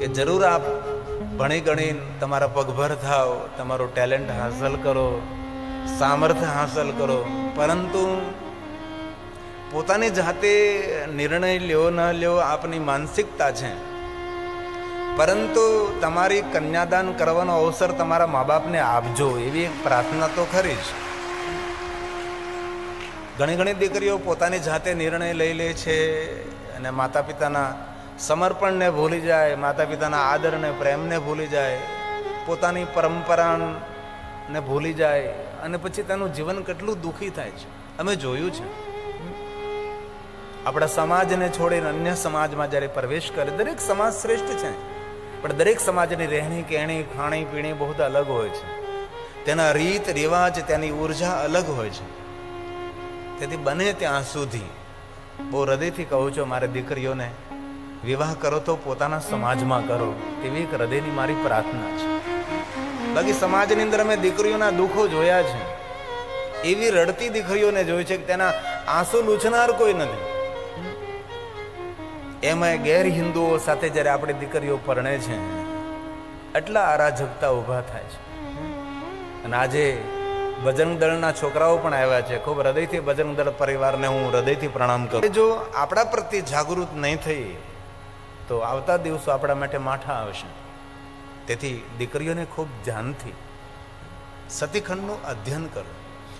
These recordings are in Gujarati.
કે જરૂર આપ ભણી ગણી તમારા પગભર થાવ તમારું ટેલેન્ટ હાંસલ કરો, સામર્થ્ય હાંસલ કરો. પરંતુ પોતાની જાતે નિર્ણય લ્યો, ન લ્યો, આપની માનસિકતા છે. પરંતુ તમારી કન્યાદાન કરવાનો અવસર તમારા મા બાપને આપજો, એવી પ્રાર્થના તો ખરી જ. ઘણી ઘણી દીકરીઓ પોતાની જાતે નિર્ણય લઈ લે છે અને માતા પિતાના સમર્પણને ભૂલી જાય માતા પિતાના આદરને, પ્રેમને ભૂલી જાય, પોતાની પરંપરાને ભૂલી જાય અને પછી તેનું જીવન કેટલું દુઃખી થાય છે. અમે જોયું છે. આપણા સમાજને છોડીને અન્ય સમાજમાં જ્યારે પ્રવેશ કરે, દરેક સમાજ શ્રેષ્ઠ છે. પણ દરેક સમાજની રહેણી, કહેણી, ખાણી, પીણી બહુ અલગ હોય છે. તેના રીત, રિવાજ, તેની ઊર્જા અલગ હોય છે. તેથી બને ત્યાં સુધી. બહુ હૃદયથી કહું છું, મારે દીકરીઓને વિવાહ કરો તો પોતાના સમાજમાં કરો, તેવી એક હૃદયની મારી પ્રાર્થના છે. બાકી સમાજની અંદર અમે દીકરીઓના દુઃખો જોયા છે. એવી રડતી દીકરીઓને જોઈ છે કે તેના આંસુ લૂછનાર કોઈ નથી. એમાં ગેર હિન્દુઓ સાથે જ્યારે આપણી દીકરીઓ પરણે છે, એટલા અરાજકતા ઊભા થાય છે. અને આજે ભજન દળના છોકરાઓ પણ આવ્યા છે. ખૂબ હૃદયથી ભજન દળ પરિવારને હું હૃદયથી પ્રણામ કરું જો આપણા પ્રત્યે જાગૃત નહીં થઈ તો આવતા દિવસો આપણા માટે માઠા આવશે. તેથી દીકરીઓને ખૂબ ધ્યાનથી સતીખંડનું અધ્યયન કરો.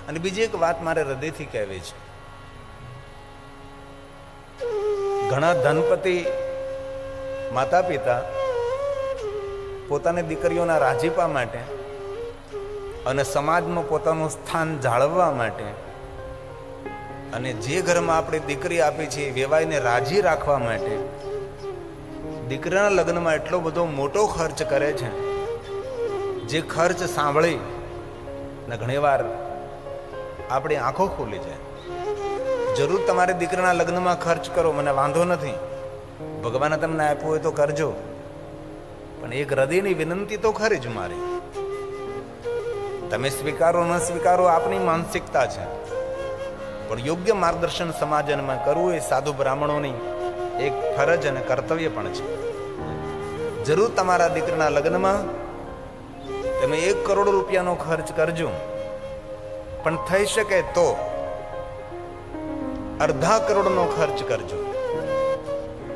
અને બીજી એક વાત મારે હૃદયથી કહેવી છે. ઘણા ધનપતિ માતા પિતા પોતાની દીકરીઓના રાજીપા માટે અને સમાજમાં પોતાનું સ્થાન જાળવવા માટે અને જે ઘરમાં આપણે દીકરી આપી છે વેવાઈને રાજી રાખવા માટે દીકરાના લગ્નમાં એટલો બધો મોટો ખર્ચ કરે છે, જે ખર્ચ સાંભળી ને ઘણીવાર આપણી આંખો ખોલી જાય. જરૂર તમારે દીકરાના લગ્નમાં ખર્ચ કરો, મને વાંધો નથી. ભગવાને તમને આપ્યું હોય તો કરજો. પણ એક હૃદયની વિનંતી તો ખરી જ મારી. તમે સ્વીકારો, ન સ્વીકારો આપની માનસિકતા છે. પણ યોગ્ય માર્ગદર્શન સમાજમાં કરવું એ સાધુ બ્રાહ્મણોની એક ફરજ અને કર્તવ્ય પણ છે. જરૂર તમારા દીકરાના લગ્નમાં તમે એક કરોડ રૂપિયાનો ખર્ચ કરજો. પણ થઈ શકે તો અડધા કરોડનો ખર્ચ કરજો.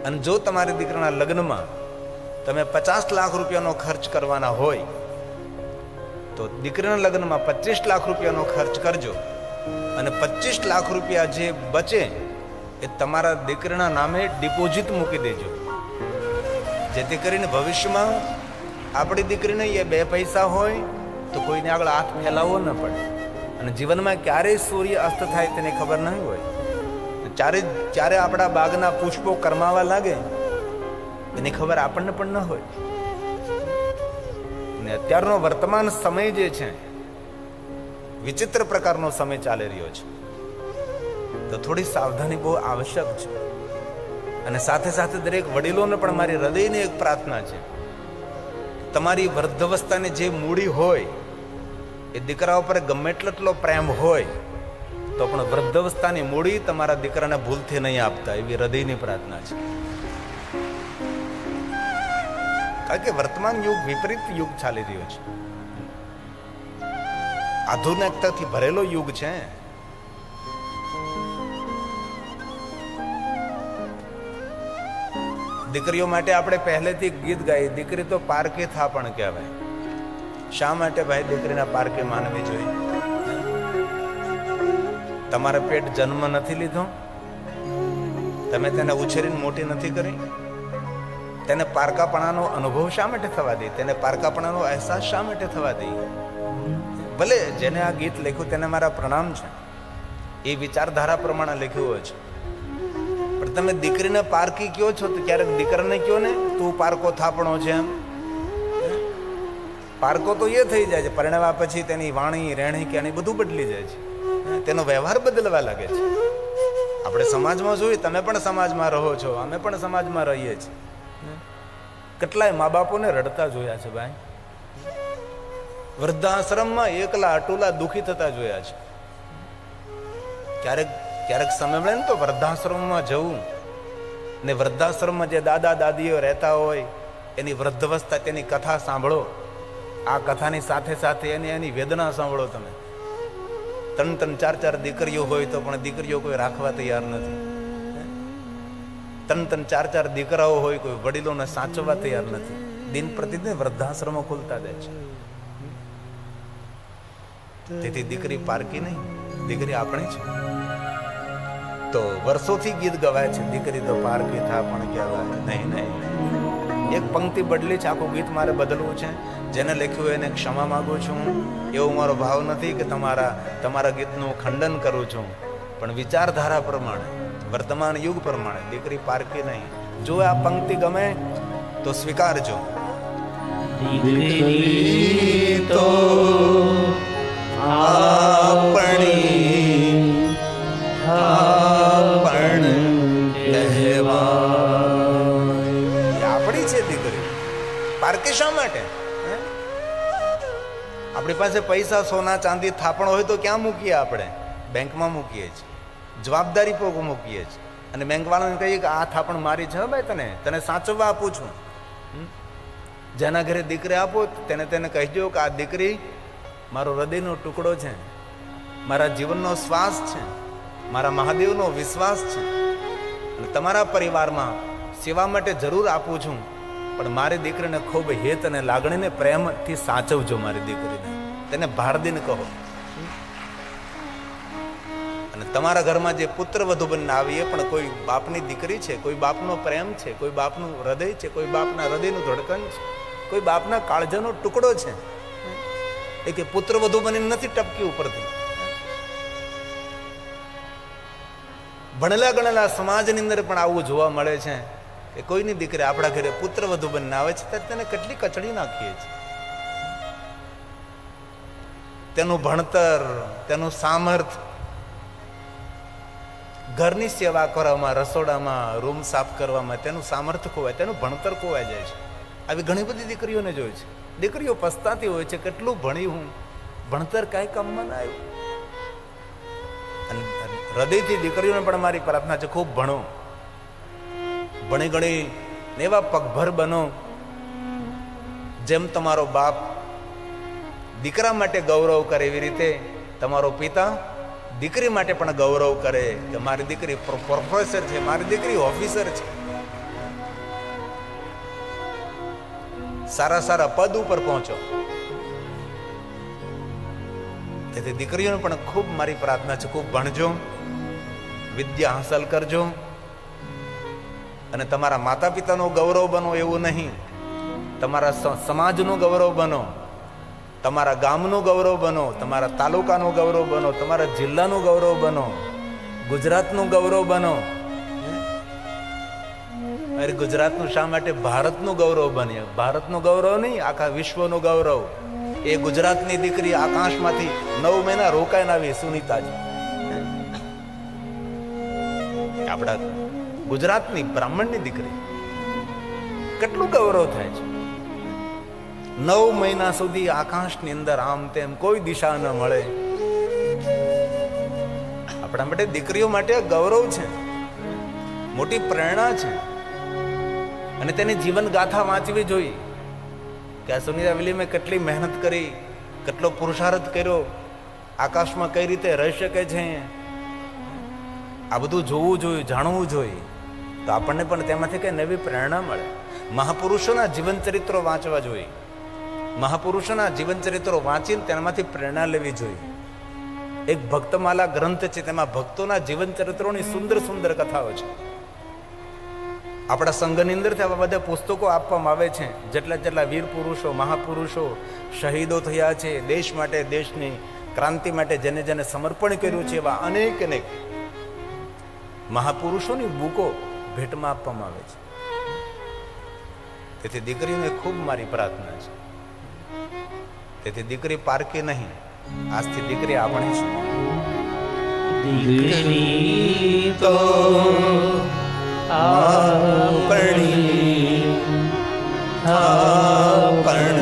અને જો તમારી દીકરાના લગ્નમાં તમે પચાસ લાખ રૂપિયાનો ખર્ચ કરવાના હોય, તો દીકરાના લગ્નમાં પચીસ લાખ રૂપિયાનો ખર્ચ કરજો. અને પચીસ લાખ રૂપિયા જે બચે એ તમારા દીકરીના નામે ડિપોઝિટ મૂકી દેજો. જેથી કરીને ભવિષ્યમાં આપણી દીકરીને એ બે પૈસા હોય તો કોઈને આગળ હાથ ફેલાવવો ન પડે. અને જીવનમાં ક્યારેય સૂર્ય અસ્ત થાય તેની ખબર નહીં હોય. ચારે ચારે આપણા બાગના પુષ્પો કરમાવા લાગે એની ખબર આપણને પણ ન હોય. ને અત્યારનો વર્તમાન સમય જે છે, વિચિત્ર પ્રકારનો સમય ચાલી રહ્યો છે. તો થોડી સાવધાની બહુ આવશ્યક છે. અને સાથે સાથે દરેક વડીલોને પણ મારી હૃદયની એક પ્રાર્થના છે. તમારી વૃદ્ધાવસ્થાની જે મૂડી હોય, એ દીકરા ઉપર ગમે એટલો પ્રેમ હોય, તો પણ વૃદ્ધાવસ્થાની મૂડી તમારા દીકરાને ભૂલથી નહીં આપતા, એવી હૃદયની પ્રાર્થના છે. કારણ કે વર્તમાન યુગ વિપરીત યુગ ચાલી રહ્યો છે. આધુનિકતાથી ભરેલો યુગ છે. દીકરીઓ માટે આપણે પહેલેથી ગીત ગાઈ દીકરી તો પારકે થા પણ કહેવાય. શા માટે ભાઈ દીકરીના પારકે માનવી જોઈએ? તમારે પેટ જન્મ નથી લીધો? તમે તેને ઉછેરીને મોટી નથી કરી? તેને પારકાપણાનો અનુભવ શા માટે થવા દે? તેને પારકાપણાનો અહેસાસ શા માટે થવા દે? ભલે જેને આ ગીત લખ્યું તેને મારા પ્રણામ છે. એ વિચારધારા પ્રમાણે લખ્યું હોય છે. તમે દીકરીને પારકી કયો છો તો ક્યારેક દીકરાને કયો ને? તું પારકો થાપણો છે એમ. પારકો તો એ થઈ જાય છે, પરણવા પછી તેની વાણી, રહેણી કેણી બધું બદલી જાય છે. તેનો વ્યવહાર બદલવા લાગે છે. આપણે સમાજમાં જોઈએ તમે પણ સમાજમાં રહો છો, અમે પણ સમાજમાં રહીએ છીએ. કેટલાય મા બાપોને રડતા જોયા છે ભાઈ. વૃદ્ધાશ્રમમાં એકલા અટુલા દુખી થતા જોયા છે. ક્યારેક ક્યારેક સમય મળે ને તો વૃદ્ધાશ્રમમાં જવું. ને વૃદ્ધાશ્રમમાં જે દાદા દાદીઓ રહેતા હોય, એની વૃદ્ધવસ્થા તેની કથા સાંભળો. આ કથાની સાથે સાથે એની એની વેદના સાંભળો તમે. ત્રણ ત્રણ ચાર ચાર દીકરીઓ હોય તો પણ દીકરીઓ કોઈ રાખવા તૈયાર નથી. ત્રણ ત્રણ ચાર ચાર દીકરાઓ હોય કોઈ વડીલોને સાચવવા તૈયાર નથી. દિન પ્રતિદિન વૃદ્ધાશ્રમો ખુલતા જાય છે. તેથી દીકરી પારકી નહીં. દીકરી આપણી છે. તો વર્ષોથી ગીત ગવાય છે. દીકરી તો પારકી થા પણ કહેવાય. નહીં નહીં. એક પંક્તિ બદલી છે, આખું ગીત મારે બદલવું છે. જેને લખ્યું એને ક્ષમા માંગુ છું. એવો મારો ભાવ નથી કે તમારા તમારા ગીતનું ખંડન કરું છું. પણ વિચારધારા પ્રમાણે, વર્તમાન યુગ પ્રમાણે, દીકરી પારકી નહીં. જો આ પંક્તિ ગમે, તો સ્વીકારજો. દીકરી પારકી શા માટે? આપણી પાસે પૈસા, સોના, ચાંદી, થાપણ હોય તો ક્યાં મૂકીએ આપણે? બેંકમાં મૂકીએ છીએ. જવાબદારી પોગ મૂકીએ છીએ. અને બેંકવાળાને કહીએ કે, આ થાપણ મારી છે ભાઈ તને. તને સાચવવા આપું છું? જેના ઘરે દીકરી આપો, તેને તેને કહેજો કે, આ દીકરી મારો હૃદયનો ટુકડો છે. મારા જીવનનો શ્વાસ છે. મારા મહાદેવનો વિશ્વાસ છે. અને તમારા પરિવારમાં સેવા માટે જરૂર આપું છું. પણ મારી દીકરીને ખૂબ હેત અને લાગણીને પ્રેમથી સાચવજો મારી દીકરીને. તેને ભાર દઈને કહો. અને તમારા ઘરમાં જે પુત્ર વધુ બનીને આવી એ પણ કોઈ બાપની દીકરી છે, કોઈ બાપનો પ્રેમ છે, કોઈ બાપનું હૃદય છે, કોઈ બાપના હૃદયનું ધડકન છે, કોઈ બાપના કાળજાનો ટુકડો છે. એ કે પુત્ર વધુ બનીને નથી ટપકી ઉપરથી. ભણેલા ગણેલા સમાજની અંદર પણ આવું જોવા મળે છે. કે કોઈની દીકરી આપણા ઘરે પુત્ર વધુ બનીને આવે છે, ત્યારે તેને કેટલી કચડી નાખીએ છીએ? તેનું ભણતર, તેનું સામર્થ, ઘરની સેવા કરવામાં, રસોડામાં, રૂમ સાફ કરવામાં, તેનું સામર્થ્ય ખોવાય, તેનું ભણતર ખોવાઈ જાય છે. આવી ઘણી બધી દીકરીઓને જોઈ છે. દીકરીઓ પસ્તાતી હોય છે, કેટલું ભણી હું? ભણતર કાંઈ કામમાં ના આવ્યું? હૃદયથી દીકરીઓને પણ મારી પ્રાર્થના છે, ખૂબ ભણો. ભણી ગણી એવા પગભર બનો, જેમ તમારો બાપ દીકરા માટે ગૌરવ કરે એવી રીતે તમારો પિતા દીકરી માટે પણ ગૌરવ કરે કે મારી દીકરી પ્રોફેસર છે, મારી દીકરી ઓફિસર છે. સારા સારા પદ ઉપર પહોંચો. તેથી દીકરીઓને પણ ખૂબ મારી પ્રાર્થના છે, ખૂબ ભણજો, વિદ્યા હાંસલ કરજો. અને તમારા માતા પિતાનું ગૌરવ બનો એવું નહીં. તમારા સમાજનું ગૌરવ બનો. તમારા ગામનું ગૌરવ બનો, તમારા તાલુકાનું ગૌરવ બનો, તમારા જિલ્લાનું ગૌરવ બનો, ગુજરાતનું ગૌરવ બનો. અરે ગુજરાતનું શા માટે? ભારતનું ગૌરવ બને. ભારતનું ગૌરવ નહીં, આખા વિશ્વનું ગૌરવ. એ ગુજરાતની દીકરી આકાશમાંથી નવ મહિના રોકાઈને આવી, સુનિતાજી. આપણા ગુજરાતની બ્રાહ્મણની દીકરી. કેટલું ગૌરવ થાય છે. નવ મહિના સુધી આકાશની અંદર આમ તેમ કોઈ દિશા ન મળે. આપણા માટે દીકરીઓ માટે ગૌરવ છે. મોટી પ્રેરણા છે. અને તેની જીવન ગાથા વાંચવી જોઈએ. કે આ સુનિતા વિલિયમે કેટલી મહેનત કરી, કેટલો પુરુષાર્થ કર્યો, આકાશમાં કઈ રીતે રહી શકે છે. આ બધું જોવું જોઈએ, જાણવું જોઈએ. તો આપણને પણ તેમાંથી કંઈ નવી પ્રેરણા મળે. મહાપુરુષોના જીવન ચરિત્રો વાંચવા જોઈએ. મહાપુરુષોના જીવન ચરિત્રો વાંચીને તેનામાંથી પ્રેરણા લેવી જોઈએ. એક ભક્તમાલા ગ્રંથ છે, તેમાં ભક્તોના જીવન ચરિત્રોની સુંદર સુંદર કથાઓ છે. આપણા સંઘની અંદરથી આવા બધા પુસ્તકો આપવામાં આવે છે, જેટલા જેટલા વીર પુરુષો, મહાપુરુષો શહીદો થયા છે, દેશ માટે, દેશની ક્રાંતિ માટે જેને જેને સમર્પણ કર્યું છે એવા અનેક અનેક મહાપુરુષોની બુકો ભેટમાં આપવામાં આવે છે તેથી દીકરીને ખૂબ મારી પ્રાર્થના છે તેથી દીકરી પારકી નહીં આજથી દીકરી આપણી છે દીકરી તો આપણી થાપણ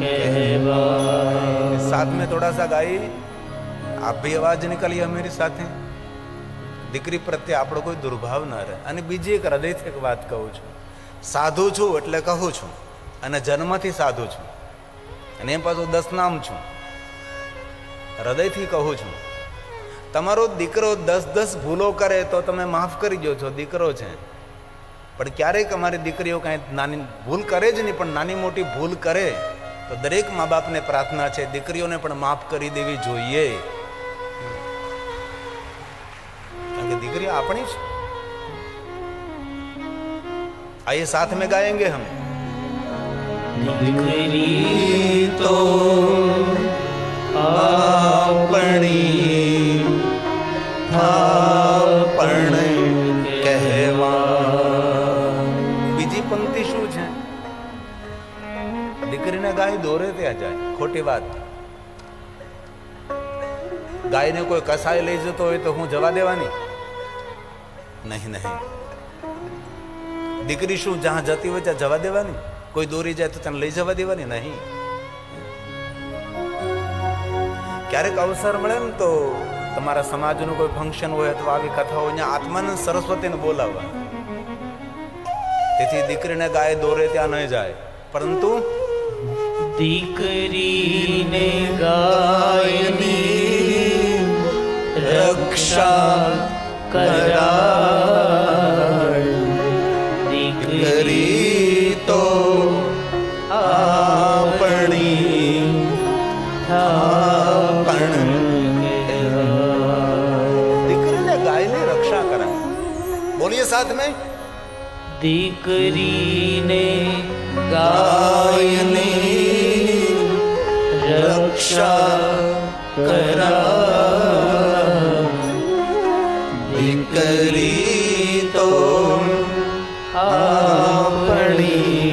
કહેવાય साथ में थोड़ा सा गाइए आप भी आवाज निकालिए मेरी સાથે દીકરી પ્રત્યે આપણો કોઈ દુર્ભાવ ન રહે. અને બીજી એક હૃદયથી એક વાત કહું છું. સાધુ છું એટલે કહું છું. અને જન્મથી સાધુ છું. અને એ પાછું દસ નામ છું. હૃદયથી કહું છું. તમારો દીકરો દસ દસ ભૂલો કરે તો તમે માફ કરી દો છો, દીકરો છે. પણ ક્યારેક અમારી દીકરીઓ કાંઈ નાની ભૂલ કરે જ નહીં, પણ નાની મોટી ભૂલ કરે, તો દરેક મા બાપને પ્રાર્થના છે, દીકરીઓને પણ માફ કરી દેવી જોઈએ. કારણ કે દીકરીઓ આપણી છે आइए साथ में गाएंगे हम દીકરી તો આપણી થાપણ કહેવા બીજી પંક્તિ શું છે દીકરીને ગાય દોરે ત્યાં જાય ખોટી વાત ગાયને કોઈ કસાય લઈ જતો હોય તો હું જવા દેવાની નહીં નહીં. દીકરી શું, જ્યાં જતી હોય ત્યાં જવા દેવાની? કોઈ દોરી જાય તો તેને લઈ જવા દેવાની? નહીં. ક્યારેક અવસર મળે ને તો તમારા સમાજનું કોઈ ફંક્શન હોય અથવા આવી કથા હોય ત્યાં સરસ્વતીને બોલાવવા. તેથી દીકરીને ગાય દોરે ત્યાં નહીં જાય. પરંતુ દીકરીને ગાયની રક્ષા કરાય. દીકરી તો આપણી થાપણ. દીકરીને ગાયની રક્ષા કરાય. બોલીએ સાથ મેં દીકરીને ગાયની રક્ષા કરા દીકરી તો આપણી